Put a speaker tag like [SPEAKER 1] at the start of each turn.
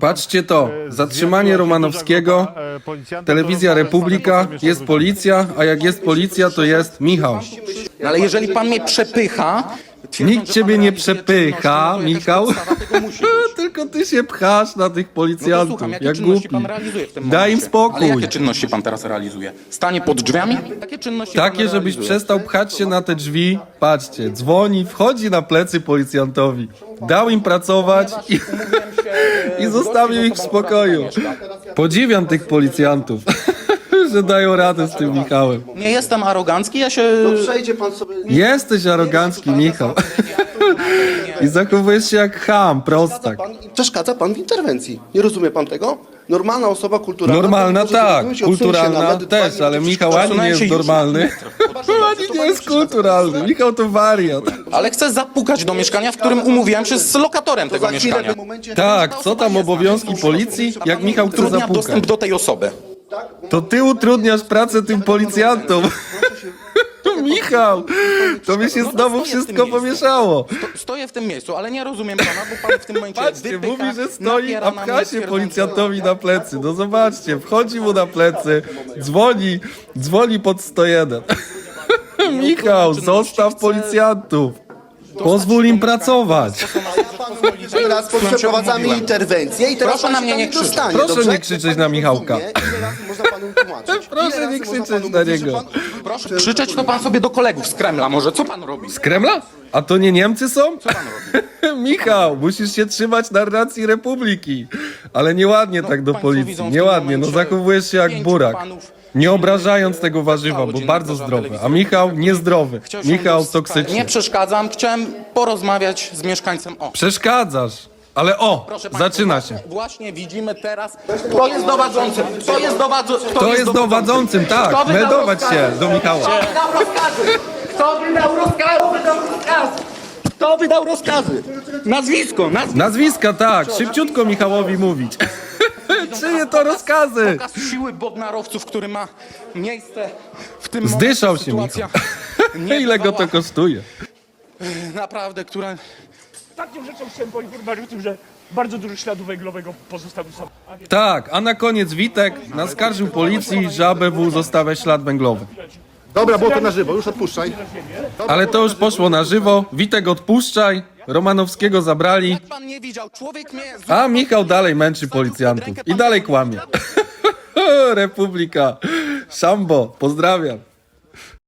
[SPEAKER 1] Patrzcie to, zatrzymanie Romanowskiego, telewizja Republika, jest policja, a jak jest policja, to jest Michał.
[SPEAKER 2] No ale jeżeli pan mnie przepycha...
[SPEAKER 1] Nikt ciebie nie przepycha,
[SPEAKER 2] no
[SPEAKER 1] Michał. Tylko ty się pchasz na tych
[SPEAKER 2] No to
[SPEAKER 1] policjantów,
[SPEAKER 2] słucham, jakie
[SPEAKER 1] jak
[SPEAKER 2] czynności
[SPEAKER 1] głupi.
[SPEAKER 2] pan realizuje w tym
[SPEAKER 1] Daj im
[SPEAKER 2] momencie? Ale
[SPEAKER 1] spokój.
[SPEAKER 2] jakie czynności pan teraz realizuje? Stanie pod drzwiami? Jakie czynności pan
[SPEAKER 1] Takie, żebyś
[SPEAKER 2] realizuje?
[SPEAKER 1] przestał pchać się na te drzwi. Patrzcie, dzwoni, wchodzi na plecy policjantowi. Dał im pracować i, i zostawił ich w spokoju. Podziwiam tych policjantów, że dają radę z tym Michałem.
[SPEAKER 2] Nie jestem arogancki, ja się...
[SPEAKER 3] Przejdzie pan sobie.
[SPEAKER 1] Jesteś arogancki, Michał. I zachowujesz się jak ham, prostak.
[SPEAKER 3] Pan, przeszkadza pan w interwencji. Nie rozumie pan tego? Normalna osoba kulturalna.
[SPEAKER 1] Normalna
[SPEAKER 3] może
[SPEAKER 1] tak,
[SPEAKER 3] zrozumieć i odsunie się
[SPEAKER 1] kulturalna też, ale Michał ani nie jest normalny. Ani nie jest kulturalny. Michał to wariat.
[SPEAKER 2] Ale chcę zapukać do mieszkania, w którym umówiłem się z lokatorem
[SPEAKER 3] To
[SPEAKER 2] tego
[SPEAKER 3] za chwilę
[SPEAKER 2] mieszkania.
[SPEAKER 3] momencie...
[SPEAKER 1] Tak, co tam obowiązki policji, jak Michał chce
[SPEAKER 2] Trudnia
[SPEAKER 1] zapukać.
[SPEAKER 2] dostęp do tej osoby.
[SPEAKER 1] To ty utrudniasz pracę tym policjantom. Michał, to mi się
[SPEAKER 2] No
[SPEAKER 1] znowu wszystko pomieszało.
[SPEAKER 2] Sto- Stoję w tym miejscu, ale nie rozumiem pana, bo pan w tym momencie
[SPEAKER 1] Patrzcie,
[SPEAKER 2] wypycha,
[SPEAKER 1] mówi, że stoi,
[SPEAKER 2] napiera
[SPEAKER 1] a
[SPEAKER 2] na
[SPEAKER 1] pcha
[SPEAKER 2] mnie,
[SPEAKER 1] się
[SPEAKER 2] twierdząc,
[SPEAKER 1] policjantowi na plecy. No zobaczcie, wchodzi mu na plecy, dzwoni, dzwoni pod 101. Michał, zostaw policjantów. Pozwól im pracować.
[SPEAKER 3] Teraz przeprowadzamy interwencję i teraz
[SPEAKER 2] Proszę
[SPEAKER 3] pan
[SPEAKER 2] na
[SPEAKER 3] się
[SPEAKER 2] mnie
[SPEAKER 3] tam
[SPEAKER 2] nie krzyczeć.
[SPEAKER 3] dostanie,
[SPEAKER 1] Proszę
[SPEAKER 3] dobrze?
[SPEAKER 1] nie krzyczeć
[SPEAKER 3] pan
[SPEAKER 1] na
[SPEAKER 3] nie
[SPEAKER 1] Michałka.
[SPEAKER 3] rozumie, Ile razy można panu tłumaczyć?
[SPEAKER 1] Proszę
[SPEAKER 3] Ile
[SPEAKER 1] nie
[SPEAKER 3] można
[SPEAKER 1] krzyczeć
[SPEAKER 3] panu
[SPEAKER 1] na
[SPEAKER 3] mówić, że
[SPEAKER 1] niego.
[SPEAKER 3] pan-
[SPEAKER 2] Proszę krzyczeć to pan sobie do kolegów z Kremla może. Co pan robi?
[SPEAKER 1] Z Kremla? A to nie Niemcy są?
[SPEAKER 2] Co pan robi?
[SPEAKER 1] Michał, musisz się trzymać narracji Republiki. Ale nieładnie tak do
[SPEAKER 2] No, państwo
[SPEAKER 1] policji.
[SPEAKER 2] widzą w tym
[SPEAKER 1] Nieładnie, no
[SPEAKER 2] momencie
[SPEAKER 1] zachowujesz się jak
[SPEAKER 2] pięciu
[SPEAKER 1] burak.
[SPEAKER 2] panów
[SPEAKER 1] Nie obrażając tego warzywa, bo bardzo
[SPEAKER 2] obraża
[SPEAKER 1] zdrowe. A. Michał niezdrowy.
[SPEAKER 2] Chciał się
[SPEAKER 1] Michał
[SPEAKER 2] dostać.
[SPEAKER 1] toksyczny.
[SPEAKER 2] Nie przeszkadzam, chciałem porozmawiać z mieszkańcem. O,
[SPEAKER 1] Przeszkadzasz. Ale o,
[SPEAKER 2] proszę państwa,
[SPEAKER 1] zaczyna się.
[SPEAKER 2] właśnie- Właśnie widzimy teraz. Kto jest dowadzącym? Kto jest dowadzącym?
[SPEAKER 1] To jest dowadzącym, tak. Meldować się do Michała.
[SPEAKER 2] Kto wydał rozkazy? Kto wydał rozkazy? Nazwisko, nazwisko.
[SPEAKER 1] Nazwiska, tak. Szybciutko Michałowi mówić. Czyje to rozkazy?
[SPEAKER 2] Pokaz siły bodnarowców, który ma miejsce w tym
[SPEAKER 1] Zdyszał
[SPEAKER 2] momencie.
[SPEAKER 1] się
[SPEAKER 2] Sytuacja
[SPEAKER 1] Ile go to kosztuje?
[SPEAKER 2] Naprawdę, która...
[SPEAKER 4] Ostatnią rzeczą chciałem poinformować o tym, że bardzo dużo śladu węglowego pozostało sam.
[SPEAKER 1] Tak, a na koniec Witek naskarżył policji, że ABW zostawia ślad węglowy.
[SPEAKER 3] Dobra, było to na żywo, już odpuszczaj.
[SPEAKER 1] Ale to już poszło na żywo. Witek odpuszczaj. Romanowskiego zabrali.
[SPEAKER 2] Jak pan nie widział, człowiek mnie...
[SPEAKER 1] A Michał dalej męczy policjantów. I dalej kłamie. Republika. Szambo, pozdrawiam.